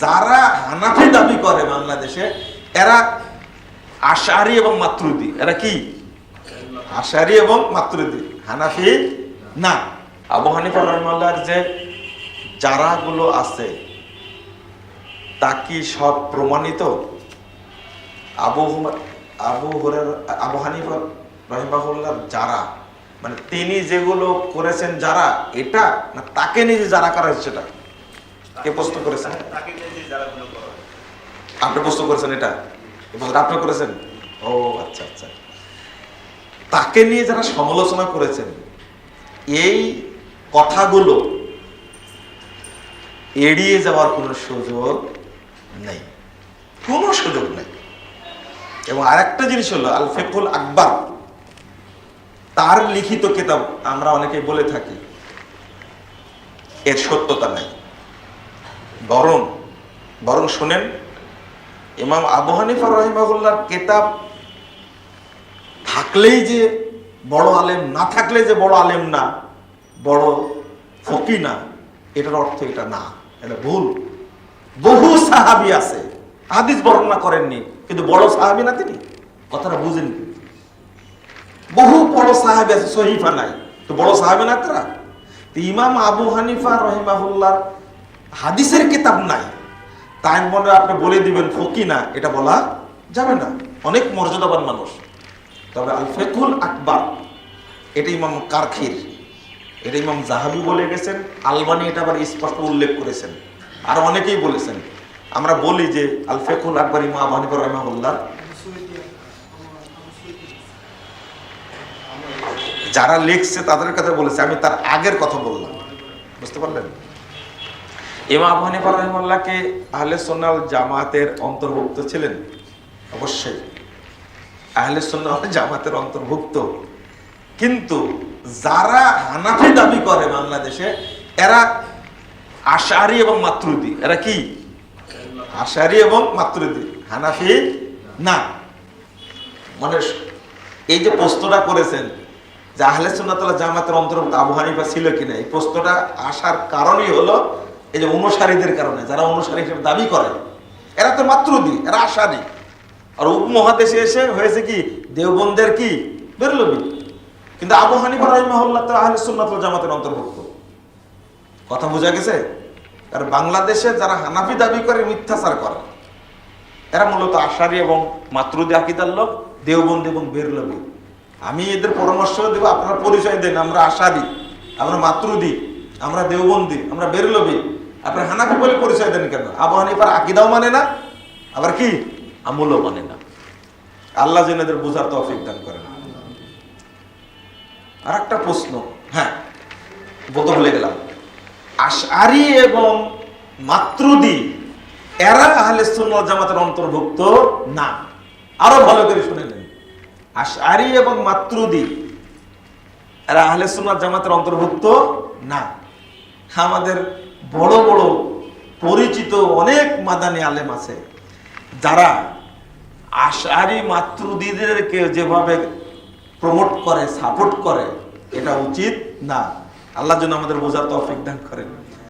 যারা হানাফি দাবি করে বাংলাদেশে, এরা আশারি এবং মাতৃদি। এরা কি? আশারি এবং মাতৃদি। হানাফি না। আবু হানিফা রহমাল্লার যে যারাগুলো আছে, তা কি সব প্রমাণিত? আবু আবু হরের আবু হানিফা রহিমাহুল্লার যারা মানে তিনি যেগুলো করেছেন যারা, এটা না তাকে নিজে যারা করা সেটা? কে প্রশ্ন করেছেন। আপনি প্রশ্ন করেছেন এটা? আপনি করেছেন? ও আচ্ছা আচ্ছা। তাকে নিয়ে যারা সমালোচনা করেছেন, এই কথাগুলো এড়িয়ে যাওয়ার কোনো সুযোগ নেই। কোনো সুযোগ নেই। এবং আরেকটা জিনিস হলো আল ফেকুল আকবর, তার লিখিত কিতাব আমরা অনেকে বলে থাকি, এর সত্যতা। বরং বরং শুনেন, ইমাম আবু হানিফা রহিমাহুল্লাহর কেতাব থাকলেই যে বড় আলেম, না থাকলে যে বড় আলেম না, বড় ফকি না, এটার অর্থ এটা না, এটা ভুল। বহু সাহাবি আছে, হাদিস বর্ণনা করেননি, কিন্তু বড় সাহাবি না তিনি? কথাটা বুঝেন বহু বড় সাহাবি আছে, সহিফা নাই, তো বড় সাহাবি না তারা? ইমাম আবু হানিফা রহিমাহুল্লাহর হাদিসের কিতাব নাই। তাই মনে আপনি বলে দিবেন, ফকি না, এটা বলা যাবে না। অনেক মর্যাদাবান মানুষ। তবে আল ফেকুল আকবর, এটা ইমাম কারখির, এটা ইমাম জাহাবি বলে গেছেন, আলবানি এটা আবার স্পষ্ট উল্লেখ করেছেন। আর অনেকেই বলেছেন। আমরা বলি যে আল ফেকুল আকবর ইমাম আবু হানিফা রহমাহুল্লাহ। যারা লিখছে তাদের কথা বলেছে, আমি তার আগের কথা বললাম। বুঝতে পারলেন? ইমাম আবু হানিফা রহিমাল্লাহকে আহলে সোনাল জামাতের অন্তর্ভুক্ত ছিলেন? অবশ্যই। আহলে সোনাল জামাতের অন্তর্ভুক্ত। কিন্তু যারা হানাফি দাবি করে বাংলাদেশে, এরা আশারি এবং মাতৃদি এরা কি? আশারি এবং মাতৃদি হানাফি না। মানে এই যে প্রশ্নটা করেছেন যে আহলে সুন্নাতুল্লাহ জামাতের অন্তর্ভুক্ত আবু হানিফা ছিল কিনা, এই প্রশ্নটা আসার কারণই হলো এই যে অনুসারীদের কারণে, যারা অনুসারী হিসেবে দাবি করে, এরা তো মাতৃদি, এরা আশারি আর উপমহাদেশে এসে হয়েছে কি, দেওবন্দের কি, বেরলবি। কিন্তু আবু হানিফা রহিমাহুল্লাহ তো আহলে সুন্নাতুল জামাতের অন্তর্ভুক্ত। কথা বোঝা গেছে? আর বাংলাদেশে যারা হানাফি দাবি করে, মিথ্যাচার করে, এরা মূলত আশারি এবং মাতৃদি আকিদার লোক, দেওবন্দি এবং বেরলবি। আমি এদের পরামর্শ দেব, আপনারা পরিচয় দেন, আমরা আশারি, আমরা মাতৃদি, আমরা দেওবন্দি, আমরা বেরলবি। আপনারা হানাফি বলে পরিচয় দেন কেন? আবু হানিফার আকিদাও মানে না, আবার কি? আমলও মানে না। আল্লাহ যেন এদের বোঝার তৌফিক দান করেন। আর একটা প্রশ্ন হ্যাঁ বলতে ভুলে গেলাম। আশারি এবং মাতৃদি এরা আহলে সুন্নাত জামাতের অন্তর্ভুক্ত না। আরও ভালো করে শুনে নেন। আশারি এবং মাতৃদি এরা আহলে জামাতের অন্তর্ভুক্ত না। আমাদের বড় বড় পরিচিত অনেক মাদানি আলেম আছে, যারা আশারি মাতৃদিদেরকে যেভাবে প্রমোট করে সাপোর্ট করে, এটা উচিত না। আল্লাহ যেন আমাদের বোঝার তৌফিক দান করেন।